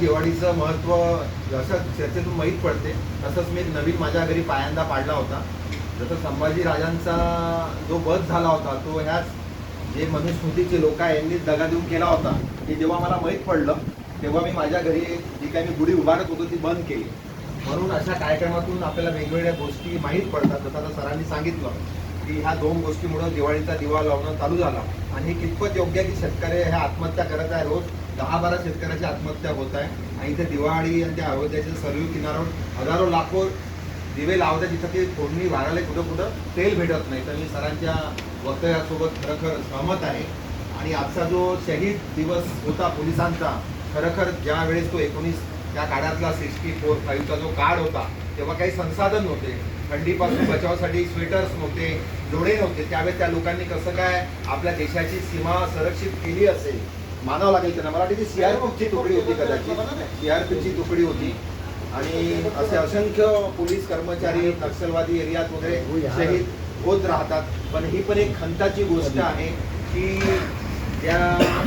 दिवाळीचं महत्त्व जसं चर्चेतून माहीत पडते. तसंच मी नवीन माझ्या घरी पायांदा पाडला होता. जसं संभाजी राजांचा जो वध झाला होता तो ह्याच जे मनुस्मृतीचे लोक आहे यांनी दगा देऊन केला होता. हे जेव्हा मला माहीत पडलं तेव्हा मी माझ्या घरी जी काही मी गुढी उभारत होतो ती बंद केली. म्हणून अशा कार्यक्रमातून आपल्याला वेगवेगळ्या गोष्टी माहीत पडतात जसं आता सरांनी सांगितलं. की ह्या दोन गोष्टीमुळं दिवाळीचा दिवा लावणं चालू झाला. आणि हे कितपत योग्य आहे की शेतकरी ह्या आत्महत्या करत आहे? रोज दहा बारा शेतकऱ्याची आत्महत्या होत आहे. आणि इथे दिवाळी आणि त्या अयोध्याच्या सरयू किनाऱ्यावर हजारो लाखो दिवे लावतात तिथं ते फोडणी वाढायला कुठं कुठं तेल भेटत नाही. तर मी सरांच्या वक्तव्यासोबत खरखर सहमत आहे. आणि आजचा जो शहीद दिवस होता पोलिसांचा खरोखर ज्या वेळेस तो एकोणीस त्या काळातला सिक्स्टी फोर फाईव्हचा जो काळ होता तेव्हा काही संसाधन नव्हते. थंडीपासून बचावासाठी स्वेटर्स नव्हते डोळे नव्हते. त्यावेळेस त्या लोकांनी कसं काय आपल्या देशाची सीमा संरक्षित केली असेल मानावं लागेल त्यांना मला वाटते सीआरपीची तुकडी होती कदाचित. सीआरपीची तुकडी होती. आणि असे असंख्य पोलीस कर्मचारी नक्षलवादी एरियात वगैरे शहीद होत राहतात. पण ही पण एक खंताची गोष्ट आहे की त्या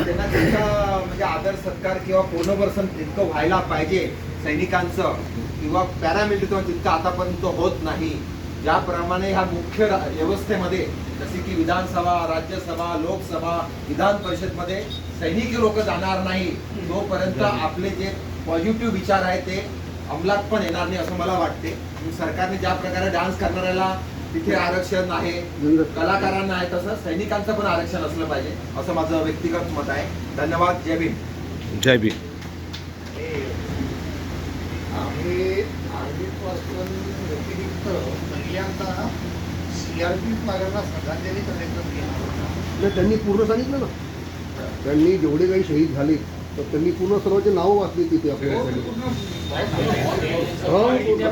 त्यांना त्यांचा म्हणजे आदर सत्कार किंवा पुनर्वसन तितकं व्हायला पाहिजे सैनिकांचं. किंवा पॅरामिलिटरी तितकं आतापर्यंत होत नाही ज्याप्रमाणे ह्या मुख्य व्यवस्थेमध्ये जसे की विधानसभा राज्यसभा लोकसभा विधान परिषदमध्ये सैनिकी लोक जाणार नाही तोपर्यंत आपले जे पॉझिटिव्ह विचार आहेत ते अंमलात पण येणार नाही असं मला वाटते. सरकारने ज्या प्रकारे डान्स करणाऱ्याला तिथे आरक्षण आहे कलाकारांना आहे तसं सैनिकांचं पण आरक्षण असलं पाहिजे असं माझं व्यक्तिगत मत आहे. धन्यवाद. जय भीम. जय भीम. आर्मीपासून व्यतिरिक्त पहिल्यांदा श्रद्धांजली करण्याचा केला नाही त्यांनी पूर्ण सांगितलं ना. त्यांनी जेवढे काही शहीद झाले तर त्यांनी पूर्ण सर्वांचे नावं वाचली तिथे. आपल्यासाठी पूर्ण. हो.